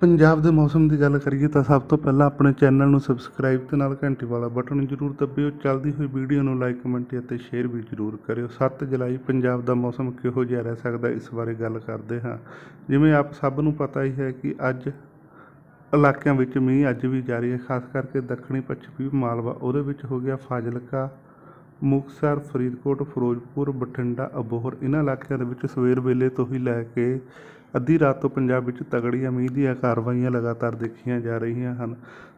ਪੰਜਾਬ ਦੇ ਮੌਸਮ ਦੀ ਗੱਲ ਕਰੀਏ ਤਾਂ ਸਭ ਤੋਂ ਪਹਿਲਾਂ ਆਪਣੇ ਚੈਨਲ ਨੂੰ ਸਬਸਕ੍ਰਾਈਬ ਤੇ ਨਾਲ ਘੰਟੀ ਵਾਲਾ ਬਟਨ ਜ਼ਰੂਰ ਦੱਬਿਓ। ਚੱਲਦੀ ਹੋਈ ਵੀਡੀਓ ਨੂੰ ਲਾਈਕ, ਕਮੈਂਟ ਅਤੇ ਸ਼ੇਅਰ ਵੀ ਜ਼ਰੂਰ ਕਰਿਓ। 7 ਜੁਲਾਈ, ਪੰਜਾਬ ਦਾ ਮੌਸਮ ਕਿਹੋ ਜਿਹਾ ਰਹਿ ਸਕਦਾ ਇਸ ਬਾਰੇ ਗੱਲ ਕਰਦੇ ਹਾਂ। ਜਿਵੇਂ ਆਪ ਸਭ ਨੂੰ ਪਤਾ ਹੀ ਹੈ ਕਿ ਅੱਜ ਇਲਾਕਿਆਂ ਵਿੱਚ ਮੀਂਹ ਅੱਜ ਵੀ ਜਾਰੀ ਹੈ। ਖਾਸ ਕਰਕੇ ਦੱਖਣੀ, ਪੱਛਮੀ ਮਾਲਵਾ ਉਹਦੇ ਵਿੱਚ ਹੋ ਗਿਆ ਫਾਜ਼ਿਲਕਾ, ਮੁਕਤਸਰ, ਫਰੀਦਕੋਟ, ਫਿਰੋਜ਼ਪੁਰ, ਬਠਿੰਡਾ, ਅਬੋਹਰ। ਇਹਨਾਂ ਇਲਾਕਿਆਂ ਦੇ ਵਿੱਚ ਸਵੇਰ ਵੇਲੇ ਤੋਂ ਹੀ ਲੈ ਕੇ ਅੱਧੀ ਰਾਤ ਤੋਂ ਪੰਜਾਬ ਵਿੱਚ ਤਗੜੀਆਂ ਮੀਂਹ ਦੀਆਂ ਕਾਰਵਾਈਆਂ ਲਗਾਤਾਰ ਦੇਖੀਆਂ ਜਾ ਰਹੀਆਂ ਹਨ।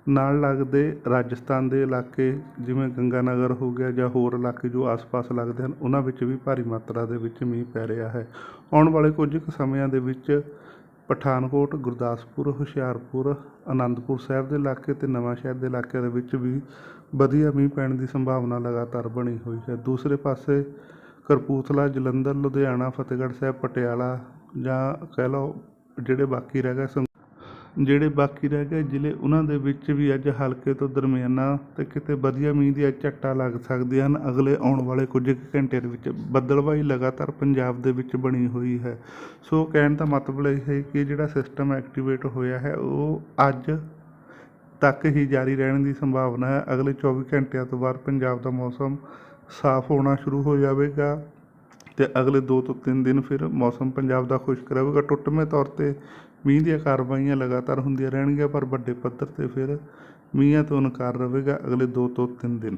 ਨਾਲ ਲੱਗਦੇ ਰਾਜਸਥਾਨ ਦੇ ਇਲਾਕੇ ਜਿਵੇਂ ਗੰਗਾਨਗਰ ਹੋ ਗਿਆ ਜਾਂ ਹੋਰ ਇਲਾਕੇ ਜੋ ਆਸ-ਪਾਸ ਲੱਗਦੇ ਹਨ, ਉਹਨਾਂ ਵਿੱਚ ਵੀ ਭਾਰੀ ਮਾਤਰਾ ਦੇ ਵਿੱਚ ਮੀਂਹ ਪੈ ਰਿਹਾ ਹੈ। ਆਉਣ ਵਾਲੇ ਕੁਝ ਕੁ ਸਮਿਆਂ ਦੇ ਵਿੱਚ ਪਠਾਨਕੋਟ, ਗੁਰਦਾਸਪੁਰ, ਹੁਸ਼ਿਆਰਪੁਰ, ਅਨੰਦਪੁਰ ਸਾਹਿਬ ਦੇ ਇਲਾਕੇ ਤੇ ਨਵਾਂ ਸ਼ਹਿਰ ਦੇ ਇਲਾਕਿਆਂ ਦੇ ਵਿੱਚ ਵੀ ਵਧੀਆ ਮੀਂਹ ਪੈਣ ਦੀ ਸੰਭਾਵਨਾ ਲਗਾਤਾਰ ਬਣੀ ਹੋਈ ਹੈ। ਦੂਸਰੇ ਪਾਸੇ ਕਪੂਰਥਲਾ ਜਲੰਧਰ, ਲੁਧਿਆਣਾ, ਫਤਿਹਗੜ੍ਹ ਸਾਹਿਬ, ਪਟਿਆਲਾ ਜਾਂ ਕਹਿ ਲਓ ਜਿਹੜੇ ਬਾਕੀ ਰਹਿ ਗਏ ਸੰ- ਜਿਹੜੇ ਬਾਕੀ ਰਹਿ ਗਏ ਜ਼ਿਲ੍ਹੇ, ਉਹਨਾਂ ਦੇ ਵਿੱਚ ਵੀ ਅੱਜ ਹਲਕੇ ਤੋਂ ਦਰਮਿਆਨਾ ਅਤੇ ਕਿਤੇ ਵਧੀਆ ਮੀਂਹ ਦੀਆਂ ਝੱਟਾਂ ਲੱਗ ਸਕਦੀਆਂ ਹਨ। ਅਗਲੇ ਆਉਣ ਵਾਲੇ ਕੁਝ ਕੁ ਘੰਟੇ ਦੇ ਵਿੱਚ ਬੱਦਲਬਾਈ ਲਗਾਤਾਰ ਪੰਜਾਬ ਦੇ ਵਿੱਚ ਬਣੀ ਹੋਈ ਹੈ। ਸੋ ਕਹਿਣ ਦਾ ਮਤਲਬ ਇਹ ਹੈ ਕਿ ਜਿਹੜਾ ਸਿਸਟਮ ਐਕਟੀਵੇਟ ਹੋਇਆ ਹੈ, ਉਹ ਅੱਜ ਤੱਕ ਹੀ ਜਾਰੀ ਰਹਿਣ ਦੀ ਸੰਭਾਵਨਾ ਹੈ। ਅਗਲੇ 24 ਘੰਟਿਆਂ ਤੋਂ ਬਾਅਦ ਪੰਜਾਬ ਦਾ ਮੌਸਮ ਸਾਫ਼ ਹੋਣਾ ਸ਼ੁਰੂ ਹੋ ਜਾਵੇਗਾ। ਤੇ ਅਗਲੇ 2 ਤੋਂ 3 ਦਿਨ ਫਿਰ ਮੌਸਮ ਪੰਜਾਬ ਦਾ ਖੁਸ਼ਕ ਰਹੇਗਾ। ਟੁੱਟਵੇਂ ਤੌਰ ਤੇ ਮੀਂਹ ਦੀਆਂ ਕਾਰਵਾਈਆਂ ਲਗਾਤਾਰ ਹੁੰਦੀਆਂ ਰਹਿਣਗੀਆਂ, ਪਰ ਵੱਡੇ ਪੱਧਰ ਤੇ ਫਿਰ ਮੀਂਹਾਂ ਤੋਂ ਇਨਕਾਰ ਰਹੇਗਾ ਅਗਲੇ 2 ਤੋਂ 3 ਦਿਨ।